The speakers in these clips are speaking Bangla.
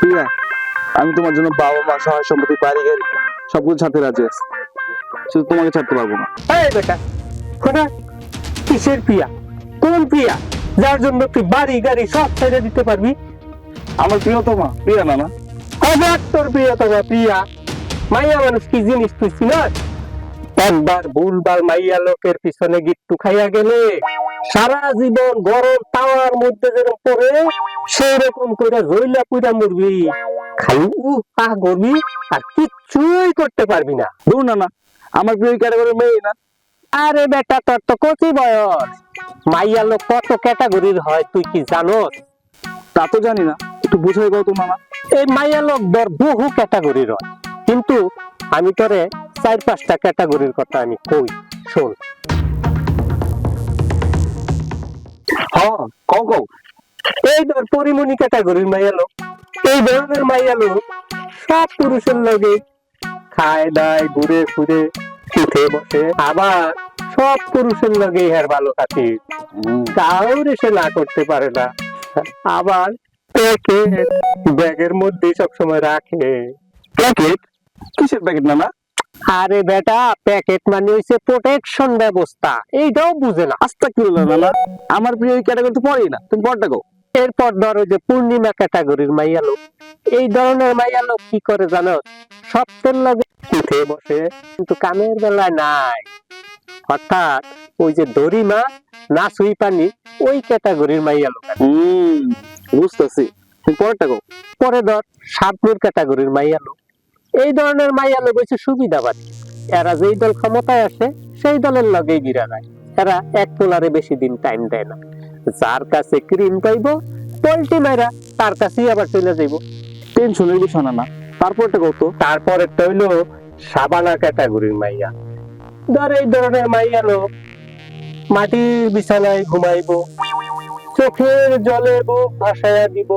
প্রিয়া আমি তোমার জন্য বাবা মা সহায় সম্পত্তি বাড়ি গাড়ি সবকিছু ছাড়তে রাজি আছি। শুধু তোমাকে ছাড়তে পারব না। এই বেটা খোদা কিসের প্রিয়া? কোন প্রিয়া? যার জন্য তুই বাড়ি গাড়ি সব ছেড়ে দিতে পারবি? আমার প্রিয় তোমা প্রিয়া না না তোর প্রিয় তোমার প্রিয়া। মাইয়া মানুষ কি জিনিস তুই চিনাস? একবার ভুলবার মাইয়া লোকের পিছনে গিট্টু খাইয়া গেলে সারা জীবন গরম তাওয়ার মধ্যে যেরকম পড়ে সেই রকম করে জইলা পুইরা মরবি। খালি উহ আহ করবি আর কিচ্ছুই করতে পারবি না। দূর না না আমার প্রিয় ক্যাটাগরির মেয়ে না। আরে বেটা তোর তো কচি বয়স। মাইয়া লোক কত ক্যাটাগরির হয় তুই কি জানোস? তা তো জানি না একটু বুঝাই দাও তো মামা। এই মাইয়া লোক ধর বহু ক্যাটাগরির হয়। কিন্তু আমি তোরে চার পাঁচটা ক্যাটাগরির কথা আমি কই শোন। হ্যাঁ কও কও। এই ধর পরিমণি ক্যাটাগরির মাইয়া লোক এই ধরনের মাইয়া লোক সব পুরুষের লগে খায় দায় ঘুরে ফুরে উঠে বসে আবার সব পুরুষের লগে ইহার ভালো কাউরে সে না করতে পারে না। আবার প্যাকেট ব্যাগের মধ্যে সবসময় রাখে। প্যাকেট? কিসের প্যাকেট না না আরে বেটা প্যাকেট মানে হইছে প্রোটেকশন ব্যবস্থা। এইটাও বুঝে না। আস্তা কি হলো না না আমার প্রিয় ক্যাটাগরি তো পড়েই না তুমি পড়টা কও। এরপর ধরো যে পূর্ণিমা ক্যাটাগরির মাইয়া লোক। এই ধরনের মাইয়া লোক কি করে জানো? সপ্তর লগে উঠে বসে কিন্তু কামের বেলায় নাই। অর্থাৎ ওই যে দড়িমা না সুই পানি ওই ক্যাটাগরির মাইয়া লোক হুম বুঝতেছি। তুমি পড়টা কও। পরে ধর সাতনুর ক্যাটাগরির মাইয়া লোক। এই ধরনের মাইয়া লোক হচ্ছে সুবিধাবাদী। এরা যেই দল ক্ষমতায় আসে সেই দলের লগে গিরা যায়। এরা এক পোলারে বেশি দিন টাইম দেয় না। যার কাছে ক্রিম পাইবো পোল্ট্রি মাইরা তার কাছেই আবার চলে যাইব। টেনশনের বিষয় না না। তারপরটা কও তো। তারপর হইল সাবানা ক্যাটাগরির মাইয়া। ধর এই ধরনের মাইয়া লোক মাটির বিছানায় ঘুমাইবো চোখের জলে বুক ভাসায়া দিব।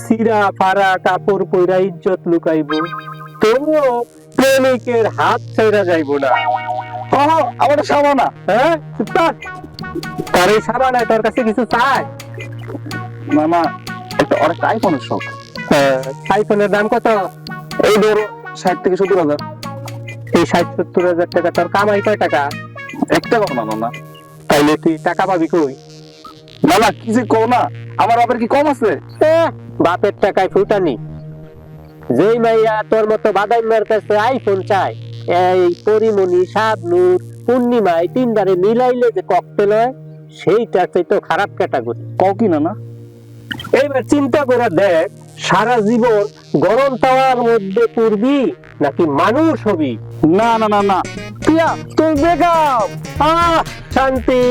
সিরা ফারা কাপড় পইরা ইজ্জত লুকাইব। তবুও প্রেমিকের হাত ছেড়া যাইব না। হ্যাঁ আমার সাবানা হ্যাঁ? তার এই তোর কাছে কিছু চাই? মামা একটা অনেকটা আইফোনের শখ। আইফোনের দাম কত? এই ধরো ষাট থেকে সত্তর হাজার। এই ষাট সত্তর হাজার টাকা তোর কামাই কয় টাকা? একটা কথা না না। তাইলে তুই টাকা পাবি কই? না না কি যে কও না? আমার বাপের কি কম আছে? বাপের টাকায় ফুটানি। যেই মাইয়া তোর মতো কাছে আইফোন চায়। এই পরিমণি শাবনুর পূর্ণিমায় তিনবারে মিলাইলে যে ককটেল হয় সেইটা তো খারাপ ক্যাটাগরি কও কি না না এইবার চিন্তা করে দেখ সারা জীবন গরম তাওয়ার মধ্যে পড়বি নাকি মানুষ হবি? না না না না। তুই বেগাম। আহ শান্তি।